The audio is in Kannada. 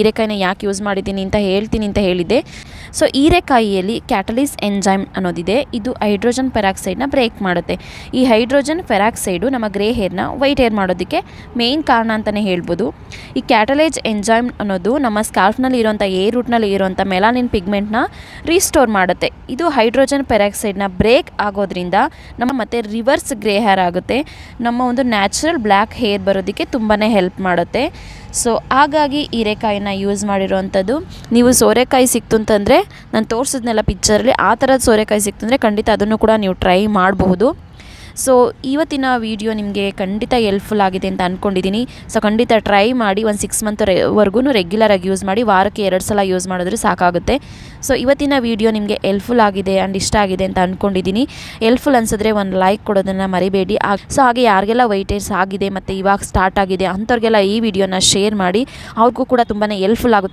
ಹೀರೆಕಾಯಿನ ಯಾಕೆ ಯೂಸ್ ಮಾಡಿದ್ದೀನಿ ಅಂತ ಹೇಳ್ತೀನಿ ಅಂತ ಹೇಳಿದ್ದೆ. ಸೊ ಹೀರೆಕಾಯಿಯಲ್ಲಿ ಕ್ಯಾಟಲಿಸ್ ಎಂಜೈಮ್ ಅನ್ನೋದಿದೆ. ಇದು ಹೈಡ್ರೋಜನ್ ಪೆರಾಕ್ಸೈಡ್ನ ಬ್ರೇಕ್ ಮಾಡುತ್ತೆ. ಈ ಹೈಡ್ರೋಜನ್ ಪೆರಾಕ್ಸೈಡು ನಮ್ಮ ಗ್ರೇ ಹೇರ್ನ ವೈಟ್ ಹೇರ್ ಮಾಡೋದಕ್ಕೆ ಮೇಯ್ನ್ ಕಾರಣ ಅಂತಲೇ ಹೇಳ್ಬೋದು. ಈ ಕ್ಯಾಟಲೈಜ್ ಎಂಜೈಮ್ ಅನ್ನೋದು ನಮ್ಮ ಸ್ಕಾಲ್ಫ್ನಲ್ಲಿ ಇರೋಂಥ ಏ ರೂಟ್ನಲ್ಲಿ ಇರೋಂಥ ಮೆಲಾನಿನ್ ಪಿಗ್ಮೆಂಟ್ನ ರೀಸ್ಟೋರ್ ಮಾಡುತ್ತೆ. ಇದು ಹೈಡ್ರೋಜನ್ ಪೆರಾಕ್ಸೈಡ್ನ ಬ್ರೇಕ್ ಆಗೋದ್ರಿಂದ ನಮ್ಮ ಮತ್ತೆ ರಿವರ್ಸ್ ಗ್ರೇ ಹೇರ್ ಆಗುತ್ತೆ. ನಮ್ಮ ಒಂದು ನ್ಯಾಚುರಲ್ ಬ್ಲ್ಯಾಕ್ ಹೇರ್ ಬರೋದಕ್ಕೆ ತುಂಬಾ ಹೆಲ್ಪ್ ಮಾಡುತ್ತೆ. ಸೊ ಹಾಗಾಗಿ ಹೀರೆಕಾಯಿನ ಯೂಸ್ ಮಾಡಿರೋವಂಥದ್ದು. ನೀವು ಸೋರೆಕಾಯಿ ಸಿಕ್ತು ಅಂತಂದರೆ ನಾನು ತೋರಿಸಿದ್ನೆಲ್ಲ ಪಿಕ್ಚರಲ್ಲಿ ಆ ಥರದ ಸೋರೆಕಾಯಿ ಸಿಕ್ತು ಅಂದರೆ ಖಂಡಿತ ಅದನ್ನು ಕೂಡ ನೀವು ಟ್ರೈ ಮಾಡಬಹುದು. ಸೊ ಇವತ್ತಿನ ವಿಡಿಯೋ ನಿಮಗೆ ಖಂಡಿತ ಹೆಲ್ಪ್ಫುಲ್ ಆಗಿದೆ ಅಂತ ಅಂದ್ಕೊಂಡಿದ್ದೀನಿ ಸೊ ಖಂಡಿತ ಟ್ರೈ ಮಾಡಿ ಒಂದು ಸಿಕ್ಸ್ ಮಂತ್ ವರ್ಗೂ ರೆಗ್ಯುಲರಾಗಿ ಯೂಸ್ ಮಾಡಿ, ವಾರಕ್ಕೆ ಎರಡು ಸಲ ಯೂಸ್ ಮಾಡಿದ್ರೆ ಸಾಕಾಗುತ್ತೆ. ಸೊ ಇವತ್ತಿನ ವಿಡಿಯೋ ನಿಮಗೆ ಹೆಲ್ಪ್ಫುಲ್ ಆಗಿದೆ ಆ್ಯಂಡ್ ಇಷ್ಟ ಆಗಿದೆ ಅಂತ ಅಂದ್ಕೊಂಡಿದ್ದೀನಿ ಹೆಲ್ಪ್ಫುಲ್ ಅನಿಸಿದ್ರೆ ಒಂದು ಲೈಕ್ ಕೊಡೋದನ್ನು ಮರಿಬೇಡಿ. ಸೊ ಹಾಗೆ ಯಾರಿಗೆಲ್ಲ ವೈಟೇಜ್ ಆಗಿದೆ ಮತ್ತು ಇವಾಗ ಸ್ಟಾರ್ಟ್ ಆಗಿದೆ ಅಂಥವ್ರಿಗೆಲ್ಲ ಈ ವಿಡಿಯೋನ ಶೇರ್ ಮಾಡಿ. ಅವ್ರಿಗೂ ಕೂಡ ತುಂಬಾ ಹೆಲ್ಪ್ಫುಲ್ ಆಗುತ್ತೆ.